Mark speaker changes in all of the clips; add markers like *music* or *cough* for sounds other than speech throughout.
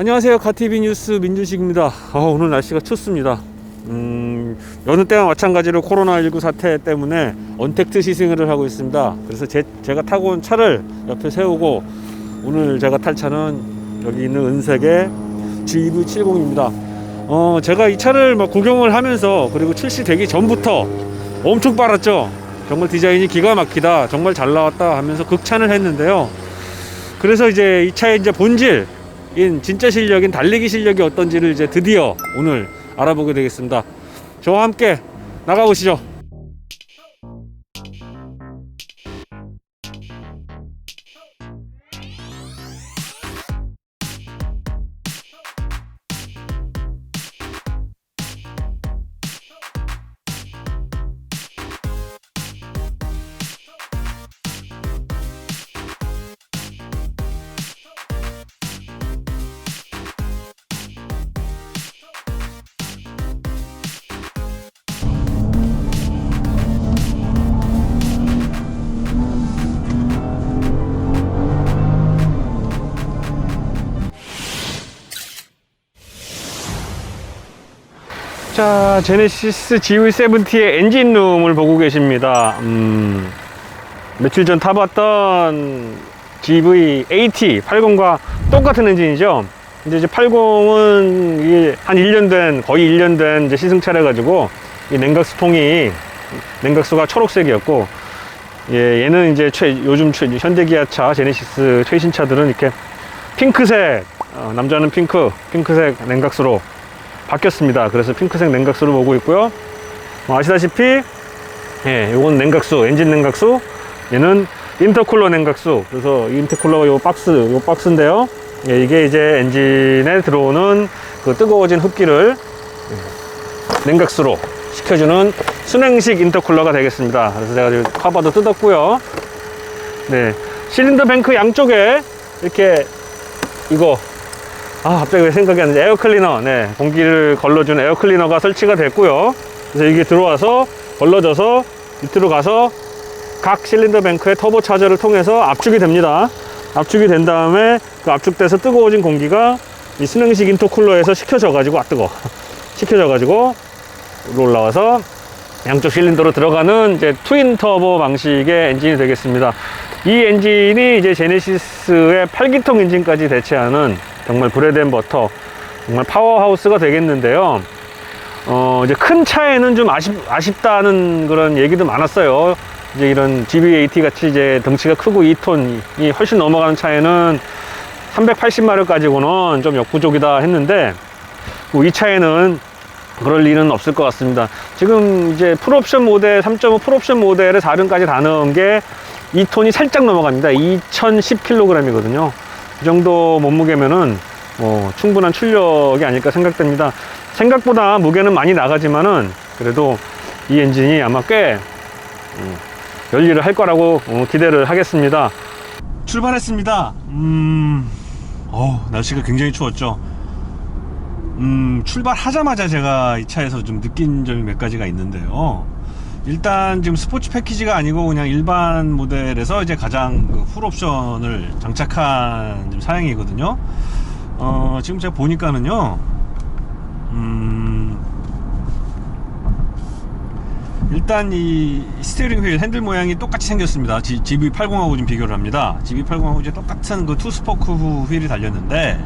Speaker 1: 안녕하세요. 가티비 뉴스 민준식입니다. 아, 오늘 날씨가 춥습니다. 음, 여느 때와 마찬가지로 코로나19 사태 때문에 언택트 시승을 하고 있습니다. 그래서 제, 제가 타고 온 차를 옆에 세우고 오늘 제가 탈 차는 여기 있는 은색의 GV70입니다. 어, 제가 이 차를 막 구경을 하면서 그리고 출시되기 전부터 엄청 빨았죠. 정말 디자인이 기가 막히다. 정말 잘 나왔다 하면서 극찬을 했는데요. 그래서 이제 이 차의 이제 본질, 인 진짜 실력인 달리기 실력이 어떤지를 이제 드디어 오늘 알아보게 되겠습니다. 저와 함께 나가보시죠. 자, 제네시스 GV70의 엔진룸을 보고 계십니다. 음, 며칠 전 타봤던 GV80, 80과 똑같은 엔진이죠. 이제 이제 80은 이게 한 1년 된, 거의 1년 된 이제 시승차래 가지고 이 냉각수통이 냉각수가 초록색이었고 예, 얘는 이제 최, 요즘 최, 현대기아차 제네시스 최신 차들은 이렇게 핑크색, 어, 남자는 핑크, 핑크색 냉각수로 바뀌었습니다. 그래서 핑크색 냉각수를 보고 있고요. 뭐 아시다시피 예, 요건 냉각수, 엔진 냉각수. 얘는 인터쿨러 냉각수. 그래서 이 인터쿨러가 요 박스, 요 박스인데요. 예, 이게 이제 엔진에 들어오는 그 뜨거워진 흡기를 예, 냉각수로 식혀주는 순행식 인터쿨러가 되겠습니다. 그래서 제가 지금 커버도 뜯었고요. 네, 실린더 뱅크 양쪽에 이렇게 이거 아 갑자기 왜 생각이 안 나지? 에어 클리너. 네 공기를 걸러주는 에어 클리너가 설치가 됐고요. 그래서 이게 들어와서 걸러져서 밑으로 가서 각 실린더 뱅크의 터보 차저를 통해서 압축이 됩니다. 압축이 된 다음에 그 압축돼서 뜨거워진 공기가 이 순행식 인터쿨러에서 식혀져 가지고 아 뜨거. *laughs* 식혀져 가지고 올라와서 양쪽 실린더로 들어가는 이제 트윈 터보 방식의 엔진이 되겠습니다. 이 엔진이 이제 제네시스의 8기통 엔진까지 대체하는 정말 브레덴 버터 정말 파워하우스가 되겠는데요. 어, 이제 큰 차에는 좀 아쉽, 아쉽다는 그런 얘기도 많았어요. 이제 이런 GV80 같이 이제 덩치가 크고 2톤이 훨씬 넘어가는 차에는 380마력 가지고는 좀 역부족이다 했는데 뭐이 차에는 그럴 일은 없을 것 같습니다. 지금 이제 풀옵션 모델 3.5 풀옵션 모델에 4륜까지 다 넣은 게 2톤이 살짝 넘어갑니다. 2010kg이거든요. 이 정도 몸무게면은 뭐 충분한 출력이 아닐까 생각됩니다. 생각보다 무게는 많이 나가지만은 그래도 이 엔진이 아마 꽤 음, 열일을 할 거라고 어, 기대를 하겠습니다. 출발했습니다. 음, 어 날씨가 굉장히 추웠죠. 음, 출발하자마자 제가 이 차에서 좀 느낀 점이 몇 가지가 있는데요. 일단 지금 스포츠 패키지가 아니고 그냥 일반 모델에서 이제 가장 그 풀 옵션을 장착한 지금 사양이거든요. 어, 지금 제가 보니까는요, 음, 일단 이 스티어링 휠 핸들 모양이 똑같이 생겼습니다. G, GV80하고 좀 비교를 합니다. GV80하고 이제 똑같은 그 투스포크 휠이 달렸는데,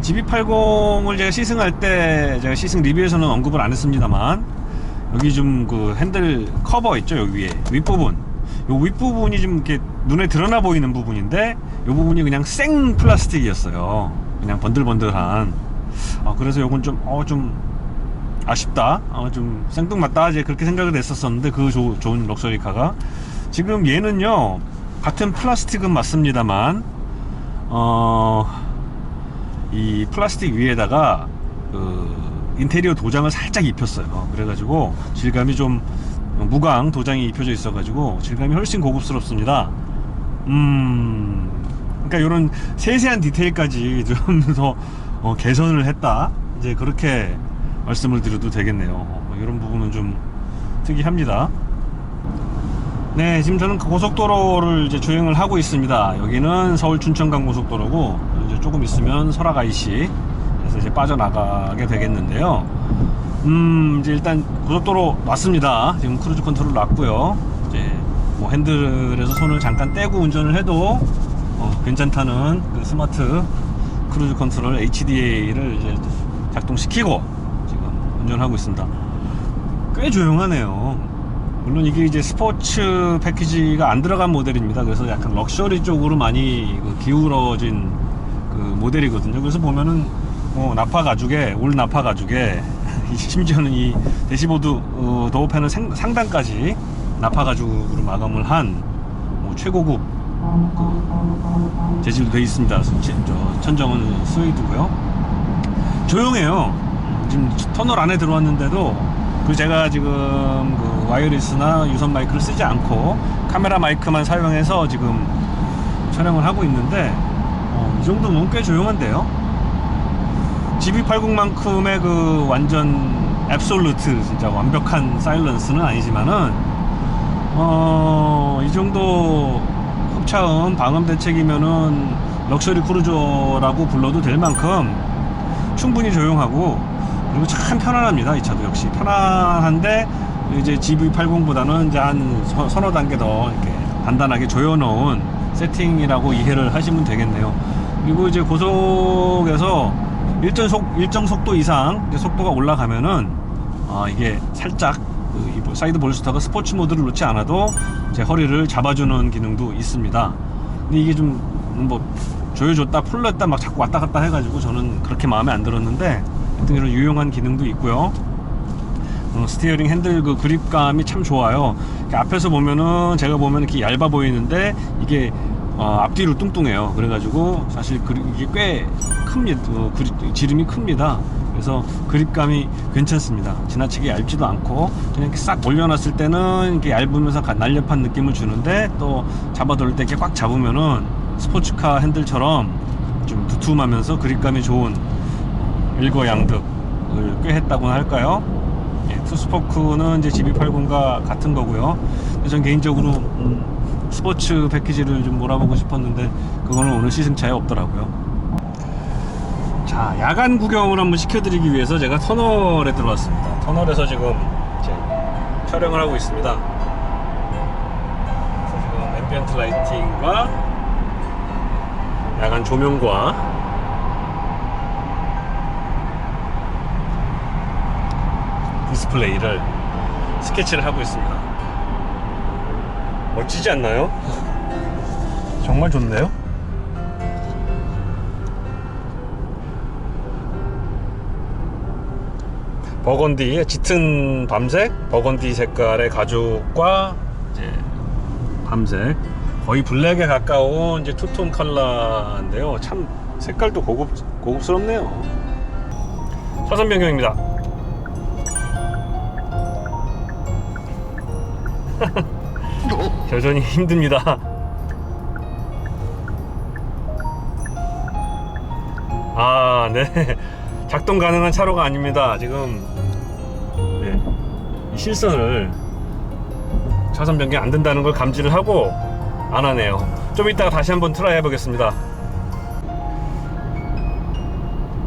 Speaker 1: GB80을 제가 시승할 때 제가 시승 리뷰에서는 언급을 안 했습니다만 여기 좀 그 핸들 커버 있죠? 여기 위에. 윗부분. 요 윗부분이 좀 이렇게 눈에 드러나 보이는 부분인데 요 부분이 그냥 생 플라스틱이었어요. 그냥 번들번들한. 아, 그래서 요건 좀 어 좀 아쉽다. 어, 좀 생뚱맞다. 이제 그렇게 생각을 했었었는데 그 조- 좋은 럭셔리카가. 지금 얘는요 같은 플라스틱은 맞습니다만 어 이 플라스틱 위에다가 그 인테리어 도장을 살짝 입혔어요. 그래가지고 질감이 좀 무광 도장이 입혀져 있어 가지고 질감이 훨씬 고급스럽습니다. 음, 그러니까 이런 세세한 디테일까지 좀 *laughs* 더 어, 개선을 했다. 이제 그렇게 말씀을 드려도 되겠네요. 어, 이런 부분은 좀 특이합니다. 네, 지금 저는 고속도로를 이제 주행을 하고 있습니다. 여기는 서울 춘천간 고속도로고 이제 조금 있으면 설악 IC 그래서 이제 빠져나가게 되겠는데요. 음, 이제 일단 고속도로 왔습니다. 지금 크루즈 컨트롤 놨고요. 이제 뭐 핸들에서 손을 잠깐 떼고 운전을 해도 어, 괜찮다는 그 스마트 크루즈 컨트롤 HDA를 이제 작동시키고 지금 운전하고 있습니다. 꽤 조용하네요. 물론 이게 이제 스포츠 패키지가 안 들어간 모델입니다. 그래서 약간 럭셔리 쪽으로 많이 그 기울어진 그 모델이거든요. 그래서 보면은 뭐 나파 가죽에 올 나파 가죽에 *laughs* 심지어는 이 대시보드 어, 도어 패널 생- 상단까지 나파 가죽으로 마감을 한 뭐 최고급 그 재질로 되어 있습니다. 저 천정은 스웨이드고요. 조용해요. 지금 터널 안에 들어왔는데도 그 제가 지금 그 와이어리스나 유선 마이크를 쓰지 않고 카메라 마이크만 사용해서 지금 촬영을 하고 있는데 어, 이 정도면 꽤 조용한데요. GB80만큼의 그 완전 앱솔루트 진짜 완벽한 사일런스는 아니지만은 어, 이 정도 흡차음 방음 대책이면은 럭셔리 크루저라고 불러도 될 만큼 충분히 조용하고 그리고 참 편안합니다 이 차도 역시. 편안한데 이제 GV80보다는 이제 한 서- 서너 단계 더 이렇게 단단하게 조여놓은 세팅이라고 이해를 하시면 되겠네요. 그리고 이제 고속에서 일정 속 일정 속도 이상 속도가 올라가면은 아 이게 살짝 그이 사이드 볼스터가 스포츠 모드를 놓지 않아도 제 허리를 잡아주는 기능도 있습니다. 근데 이게 좀 뭐 조여줬다 풀렸다 막 자꾸 왔다 갔다 해가지고 저는 그렇게 마음에 안 들었는데 하여튼 이런 유용한 기능도 있고요. 어, 스티어링 핸들 그 그립감이 참 좋아요. 앞에서 보면은 제가 보면 이렇게 얇아 보이는데 이게 어, 앞뒤로 뚱뚱해요. 그래가지고 사실 그리- 이게 꽤 큽니다. 어, 그립- 지름이 큽니다. 그래서 그립감이 괜찮습니다. 지나치게 얇지도 않고 그냥 이렇게 싹 올려놨을 때는 이렇게 얇으면서 가- 날렵한 느낌을 주는데 또 잡아둘 때 이렇게 꽉 잡으면은 스포츠카 핸들처럼 좀 두툼하면서 그립감이 좋은 일거양득을 꽤 했다고나 할까요? 예, 투스포크는 이제 GB80과 같은 거고요. 전 개인적으로 음, 스포츠 패키지를 좀 몰아보고 싶었는데 그거는 오늘 시승차에 없더라고요. 자, 야간 구경을 한번 시켜드리기 위해서 제가 터널에 들어왔습니다. 터널에서 지금 이제 촬영을 하고 있습니다. 지금 앰비언트 라이팅과 야간 조명과 디스플레이를 스케치를 하고 있습니다. 멋지지 않나요? 정말 좋네요. 버건디 짙은 밤색, 버건디 색깔의 가죽과 이제 밤색 거의 블랙에 가까운 이제 투톤 컬러인데요. 참 색깔도 고급 고급스럽네요. 차선 변경입니다. *laughs* 여전히 힘듭니다. 아, 네. *laughs* 작동 가능한 차로가 아닙니다. 지금 네. 이 실선을 차선 변경 안 된다는 걸 감지를 하고 안 하네요. 좀 이따가 다시 한번 트라이 해보겠습니다.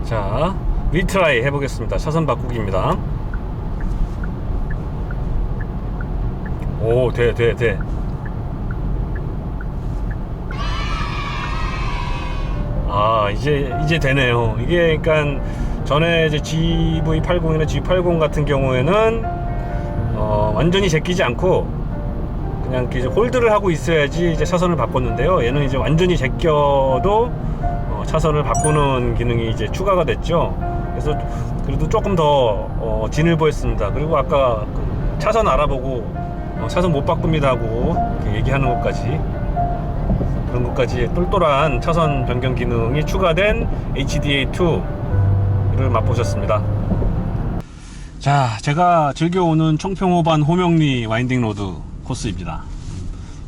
Speaker 1: 자, 리트라이 해보겠습니다. 차선 바꾸기입니다. 오, 돼, 돼, 돼. 아, 이제, 이제 되네요. 이게, 그러니까, 전에 이제 GV80이나 G80 같은 경우에는, 어, 완전히 제끼지 않고, 그냥 이제 홀드를 하고 있어야지 이제 차선을 바꿨는데요. 얘는 이제 완전히 제껴도, 어, 차선을 바꾸는 기능이 이제 추가가 됐죠. 그래서 그래도 조금 더, 어, 진일보했습니다. 그리고 아까 그 차선 알아보고, 어, 차선 못 바꿉니다 하고, 얘기하는 것까지. 그런 것까지 똘똘한 차선 변경 기능이 추가된 HDA2를 맛보셨습니다. 자, 제가 즐겨오는 청평호반 호명리 와인딩 로드 코스입니다.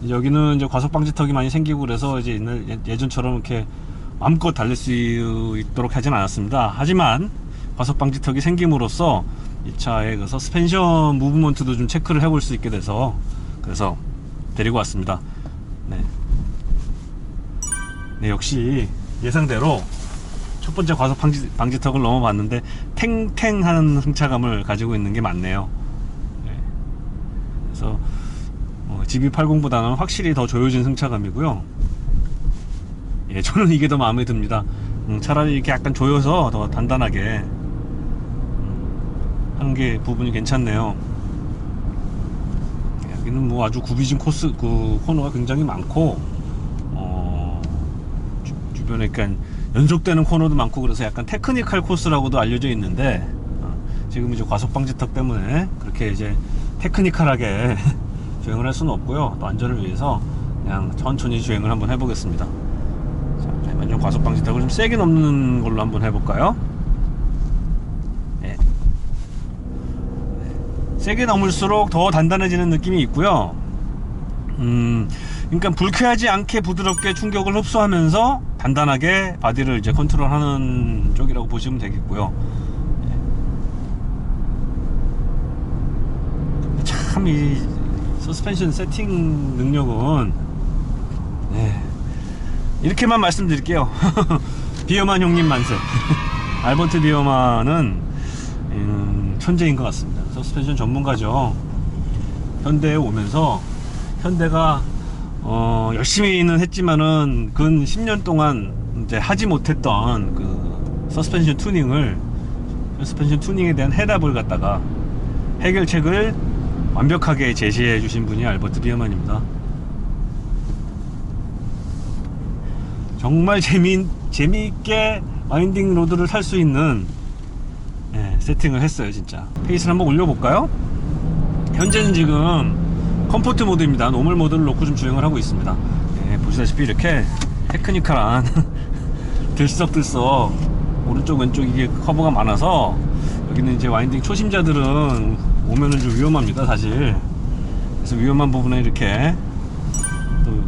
Speaker 1: 여기는 이제 과속 방지턱이 많이 생기고 그래서 이제 옛날- 예- 예전처럼 이렇게 마음껏 달릴 수 있도록 하진 않았습니다. 하지만 과속 방지턱이 생김으로써 이 차의 그 서스펜션 무브먼트도 좀 체크를 해볼 수 있게 돼서 그래서 데리고 왔습니다. 네. 네, 역시 예상대로 첫 번째 과속 방지, 방지턱을 넘어봤는데 탱탱하는 승차감을 가지고 있는 게 맞네요. 네. 그래서 어, GB80보다는 확실히 더 조여진 승차감이고요. 예, 저는 이게 더 마음에 듭니다. 음, 차라리 이렇게 약간 조여서 더 단단하게 음, 하는 게 부분이 괜찮네요. 예, 여기는 뭐 아주 구비진 코스 그 코너가 굉장히 많고 어, 주, 주변에 약간 연속되는 코너도 많고 그래서 약간 테크니컬 코스라고도 알려져 있는데 어, 지금 이제 과속 방지턱 때문에 그렇게 이제 테크니컬하게 *laughs* 주행을 할 수는 없고요. 또 안전을 위해서 그냥 천천히 주행을 한번 해보겠습니다. 자, 좀 과속 방지턱을 좀 세게 넘는 걸로 한번 해볼까요? 네. 네. 세게 넘을수록 더 단단해지는 느낌이 있고요. 음, 그러니까 불쾌하지 않게 부드럽게 충격을 흡수하면서 단단하게 바디를 이제 컨트롤하는 쪽이라고 보시면 되겠고요. 참 이 서스펜션 세팅 능력은 네. 이렇게만 말씀드릴게요. *laughs* 비어만 형님 만세. *laughs* 알버트 비어만은 음, 천재인 것 같습니다. 서스펜션 전문가죠. 현대에 오면서 현대가 어, 열심히는 했지만은 근 10년 동안 이제 하지 못했던 그 서스펜션 튜닝을 서스펜션 튜닝에 대한 해답을 갖다가 해결책을 완벽하게 제시해 주신 분이 알버트 비어만입니다. 정말 재미 재미있게 와인딩 로드를 탈 수 있는 예, 세팅을 했어요, 진짜. 페이스를 한번 올려볼까요? 현재는 지금 컴포트 모드입니다. 노멀 모드를 놓고 좀 주행을 하고 있습니다. 예, 보시다시피 이렇게 테크니컬한 *laughs* 들썩들썩 오른쪽 왼쪽 이게 커브가 많아서 여기는 이제 와인딩 초심자들은 오면은 좀 위험합니다, 사실. 그래서 위험한 부분에 이렇게 또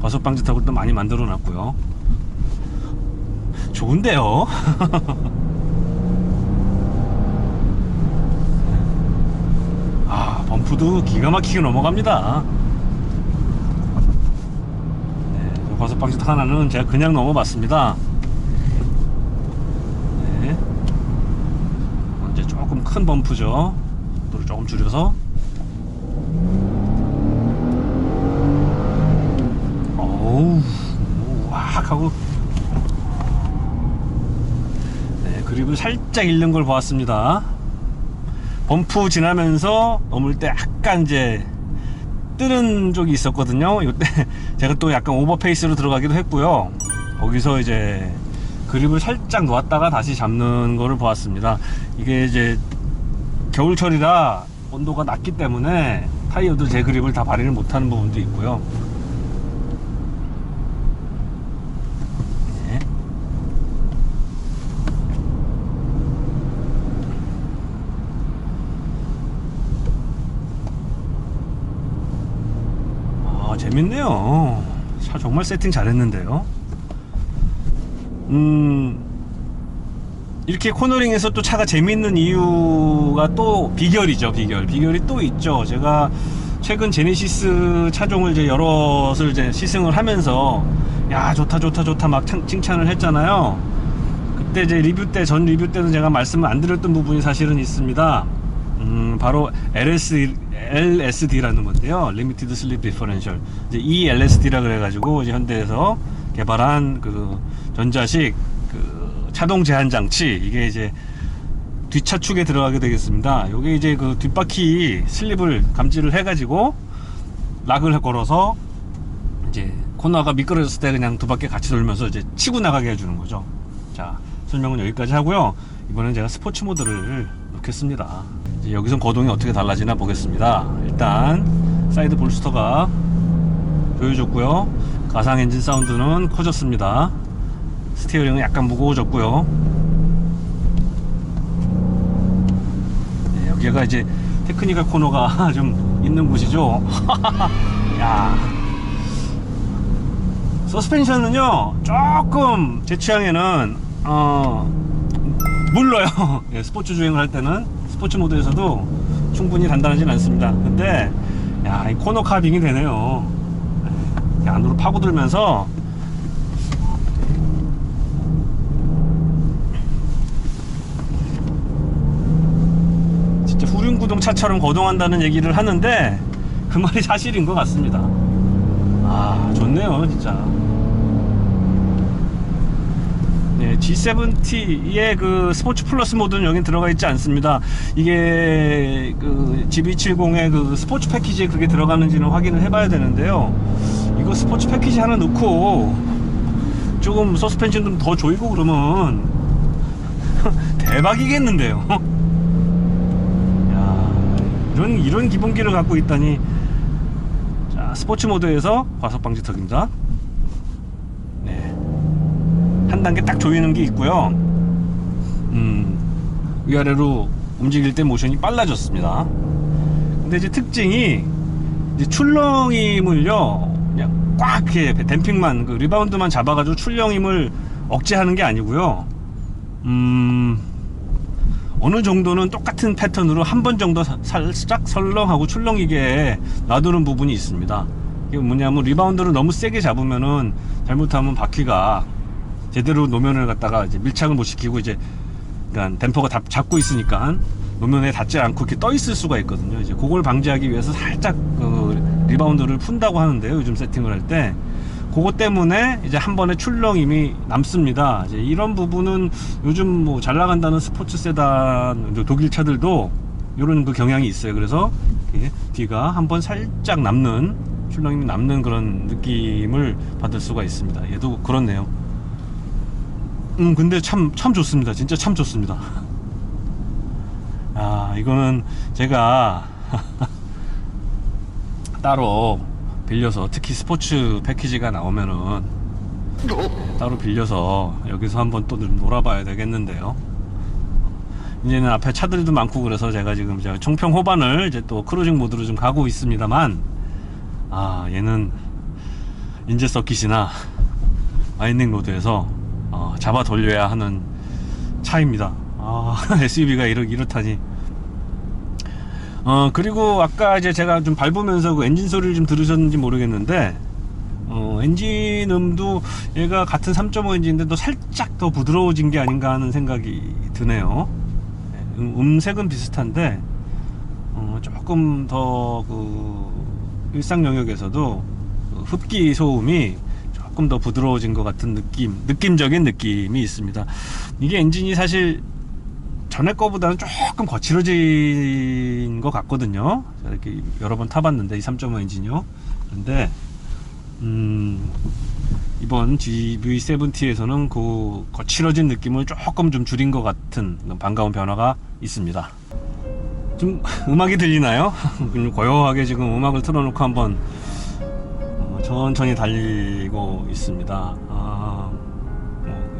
Speaker 1: 과속 방지턱을 또 많이 만들어 놨고요. 좋은데요? *laughs* 아, 범프도 기가 막히게 넘어갑니다. 네, 저 과속 방지턱 하나는 제가 그냥 넘어봤습니다. 네. 이제 조금 큰 범프죠. 속도를 조금 줄여서. 어우, 왁 하고. 네, 그립을 살짝 잃는 걸 보았습니다. 범프 지나면서 넘을 때 약간 이제 뜨는 쪽이 있었거든요. 이때 *laughs* 제가 또 약간 오버페이스로 들어가기도 했고요. 거기서 이제 그립을 살짝 놓았다가 다시 잡는 거를 보았습니다. 이게 이제 겨울철이라 온도가 낮기 때문에 타이어도 제 그립을 다 발휘를 못하는 부분도 있고요. 네. 아 재밌네요. 차 정말 세팅 잘했는데요. 음 이렇게 코너링에서 또 차가 재밌는 이유가 또 비결이죠 비결 비결이 또 있죠 제가 최근 제네시스 차종을 이제 여럿을 이제 시승을 하면서 야 좋다 좋다 좋다 막 칭- 칭찬을 했잖아요 그때 이제 리뷰 때 전 리뷰 때는 제가 말씀을 안 드렸던 부분이 사실은 있습니다 음 바로 LS, LSD라는 건데요 Limited Slip Differential 이제 이 LSD라 그래가지고 이제 현대에서 개발한 그 전자식 그 차동 제한 장치 이게 이제 뒷차축에 들어가게 되겠습니다. 요게 이제 그 뒷바퀴 슬립을 감지를 해가지고 락을 걸어서 이제 코너가 미끄러졌을 때 그냥 두 바퀴 같이 돌면서 이제 치고 나가게 해주는 거죠. 자 설명은 여기까지 하고요. 이번엔 제가 스포츠 모드를 넣겠습니다. 여기선 거동이 어떻게 달라지나 보겠습니다. 일단 사이드 볼스터가 조여졌고요. 가상 엔진 사운드는 커졌습니다. 스티어링은 약간 무거워졌고요. 네, 여기가 이제 테크니컬 코너가 *laughs* 좀 있는 곳이죠. *laughs* 야. 서스펜션은요, 조금 제 취향에는, 어, 물러요. *laughs* 예, 스포츠 주행을 할 때는 스포츠 모드에서도 충분히 단단하진 않습니다. 근데 야, 이 코너 카빙이 되네요. 네, 안으로 파고들면서 진짜 후륜구동 차처럼 거동한다는 얘기를 하는데 그 말이 사실인 것 같습니다. 아, 좋네요, 진짜. 네, G70의 그 스포츠 플러스 모드는 여기 들어가 있지 않습니다. 이게 그 GB70의 그 스포츠 패키지에 그게 들어가는지는 확인을 해봐야 되는데요. 이거 스포츠 패키지 하나 넣고 조금 서스펜션 좀 더 조이고 그러면 *laughs* 대박이겠는데요. *laughs* 야, 이런 이런 기본기를 갖고 있다니. 자, 스포츠 모드에서 과속 방지턱입니다. 네. 한 단계 딱 조이는 게 있고요. 음, 위아래로 움직일 때 모션이 빨라졌습니다. 근데 이제 특징이 이제 출렁임을요, 그냥 꽉 이렇게 댐핑만, 그 리바운드만 잡아가지고 출렁임을 억제하는 게 아니고요. 음, 어느 정도는 똑같은 패턴으로 한 번 정도 사- 살짝 설렁하고 출렁이게 놔두는 부분이 있습니다. 이게 뭐냐면 리바운드를 너무 세게 잡으면은 잘못하면 바퀴가 제대로 노면을 갖다가 이제 밀착을 못 시키고 이제 그러니까 댐퍼가 다 잡고 있으니까 노면에 닿지 않고 이렇게 떠 있을 수가 있거든요. 이제 그걸 방지하기 위해서 살짝 그 리바운드를 푼다고 하는데요. 요즘 세팅을 할 때. 그거 때문에 이제 한 번에 출렁임이 남습니다. 이제 이런 부분은 요즘 뭐 잘 나간다는 스포츠 세단 독일 차들도 이런 그 경향이 있어요. 그래서 뒤가 한 번 살짝 남는 출렁임이 남는 그런 느낌을 받을 수가 있습니다. 얘도 그렇네요. 음 근데 참 참 좋습니다. 진짜 참 좋습니다. 아 이거는 제가 *laughs* 따로 빌려서 특히 스포츠 패키지가 나오면은 따로 빌려서 여기서 한번 또좀 놀아봐야 되겠는데요. 이제는 앞에 차들도 많고 그래서 제가 지금 이제 총평 호반을 이제 또 크루징 모드로 좀 가고 있습니다만 아 얘는 인제 서킷이나 와인딩 로드에서 어, 잡아 돌려야 하는 차입니다. 아, *laughs* SUV가 이렇, 이렇다니. 어, 그리고 아까 이제 제가 좀 밟으면서 그 엔진 소리를 좀 들으셨는지 모르겠는데, 어, 엔진 음도 얘가 같은 3.5 엔진인데 또 살짝 더 부드러워진 게 아닌가 하는 생각이 드네요. 네, 음, 음색은 비슷한데, 어, 조금 더 그 일상 영역에서도 그 흡기 소음이 조금 더 부드러워진 것 같은 느낌, 느낌적인 느낌이 있습니다. 이게 엔진이 사실 전에 거보다는 조금 거칠어진 것 같거든요. 이렇게 여러 번 타봤는데 이 3.5 엔진이요. 그런데 음, 이번 GV70에서는 그 거칠어진 느낌을 조금 좀 줄인 것 같은 반가운 변화가 있습니다. 좀 음악이 들리나요? *laughs* 좀 고요하게 지금 음악을 틀어놓고 한번 어, 천천히 달리고 있습니다. 아,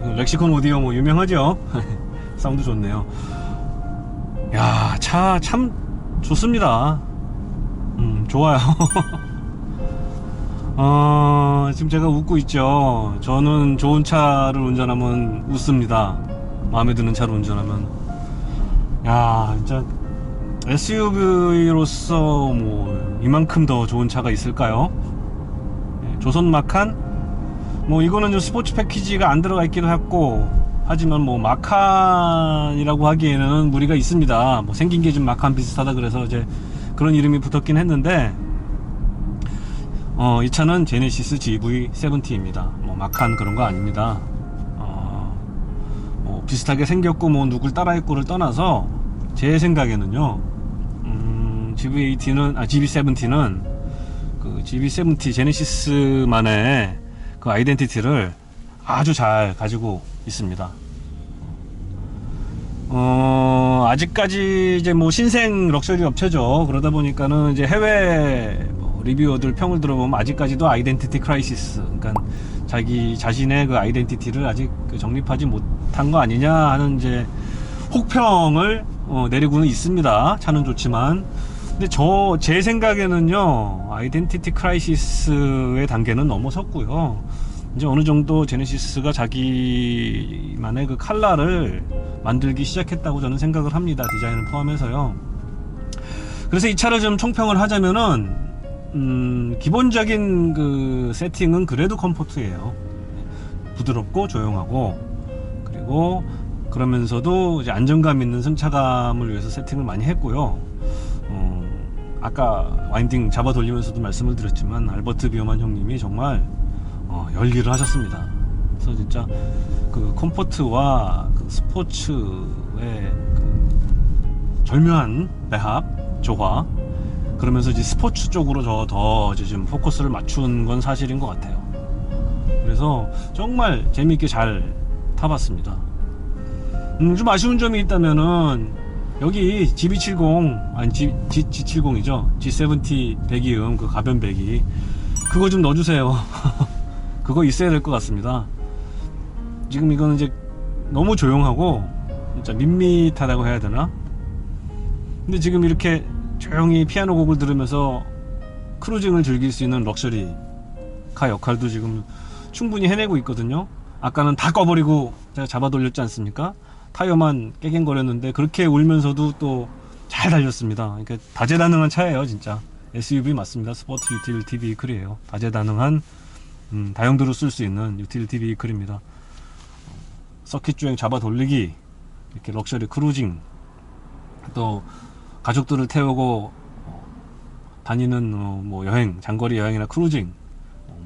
Speaker 1: 뭐, 렉시콘 오디오 뭐 유명하죠? *laughs* 사운드 좋네요. 야, 차 참 좋습니다. 음, 좋아요. *laughs* 어, 지금 제가 웃고 있죠. 저는 좋은 차를 운전하면 웃습니다. 마음에 드는 차를 운전하면. 야, 진짜 SUV로서 뭐 이만큼 더 좋은 차가 있을까요? 예, 조선 마칸 뭐 이거는 좀 스포츠 패키지가 안 들어가 있기도 했고 하지만 뭐 마칸이라고 하기에는 무리가 있습니다. 뭐 생긴 게 좀 마칸 비슷하다 그래서 이제 그런 이름이 붙었긴 했는데 어, 이 차는 제네시스 GV70입니다. 뭐 마칸 그런 거 아닙니다. 어, 뭐 비슷하게 생겼고 뭐 누굴 따라했고를 떠나서 제 생각에는요. 음, GV80는 아 GV70는 그 GV70 제네시스만의 그 아이덴티티를 아주 잘 가지고 있습니다. 어, 아직까지 이제 뭐 신생 럭셔리 업체죠. 그러다 보니까는 이제 해외 뭐 리뷰어들 평을 들어보면 아직까지도 아이덴티티 크라이시스. 그러니까 자기 자신의 그 아이덴티티를 아직 그 정립하지 못한 거 아니냐 하는 이제 혹평을 어, 내리고는 있습니다. 차는 좋지만. 근데 저 제 생각에는요. 아이덴티티 크라이시스의 단계는 넘어섰고요. 이제 어느 정도 제네시스가 자기만의 그 칼라를 만들기 시작했다고 저는 생각을 합니다. 디자인을 포함해서요. 그래서 이 차를 좀 총평을 하자면은 음, 기본적인 그 세팅은 그래도 컴포트예요. 부드럽고 조용하고 그리고 그러면서도 이제 안정감 있는 승차감을 위해서 세팅을 많이 했고요. 어, 아까 와인딩 잡아 돌리면서도 말씀을 드렸지만 알버트 비어만 형님이 정말 어, 열일을 하셨습니다. 그래서 진짜 그 컴포트와 그 스포츠의 그 절묘한 배합, 조화 그러면서 이제 스포츠 쪽으로 더, 더 지금 포커스를 맞춘 건 사실인 것 같아요. 그래서 정말 재미있게 잘 타봤습니다. 음, 좀 아쉬운 점이 있다면은 여기 GB70 아니 G, G, G70이죠? G70 배기음 그 가변 배기. 그거 좀 넣어주세요. *laughs* 그거 있어야 될 것 같습니다. 지금 이거는 이제 너무 조용하고 진짜 밋밋하다고 해야 되나? 근데 지금 이렇게 조용히 피아노 곡을 들으면서 크루징을 즐길 수 있는 럭셔리 카 역할도 지금 충분히 해내고 있거든요. 아까는 다 꺼버리고 제가 잡아 돌렸지 않습니까 타이어만 깨갱거렸는데 그렇게 울면서도 또 잘 달렸습니다. 그러니까 다재다능한 차예요 진짜. SUV 맞습니다. 스포츠 유틸리티 비클이에요. 다재다능한 음, 다용도로 쓸 수 있는 유틸리티 비클입니다. 서킷 주행 잡아 돌리기 이렇게 럭셔리 크루징 또 가족들을 태우고 어, 다니는 어, 뭐 여행 장거리 여행이나 크루징 어,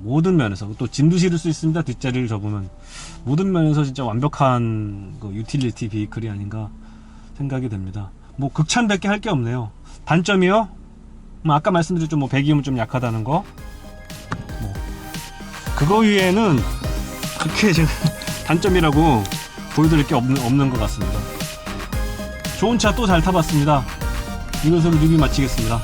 Speaker 1: 모든 면에서 또 짐도 실을 수 있습니다. 뒷자리를 접으면. 모든 면에서 진짜 완벽한 그 유틸리티 비클이 아닌가 생각이 됩니다. 뭐 극찬밖에 할 게 없네요. 단점이요? 뭐 아까 말씀드렸죠 뭐 배기음은 좀 약하다는 거? 뭐, 그거 위에는 그렇게 *laughs* 제가 단점이라고 보여드릴 게 없는, 없는 것 같습니다. 좋은 차 또 잘 타봤습니다. 이것으로 리뷰 마치겠습니다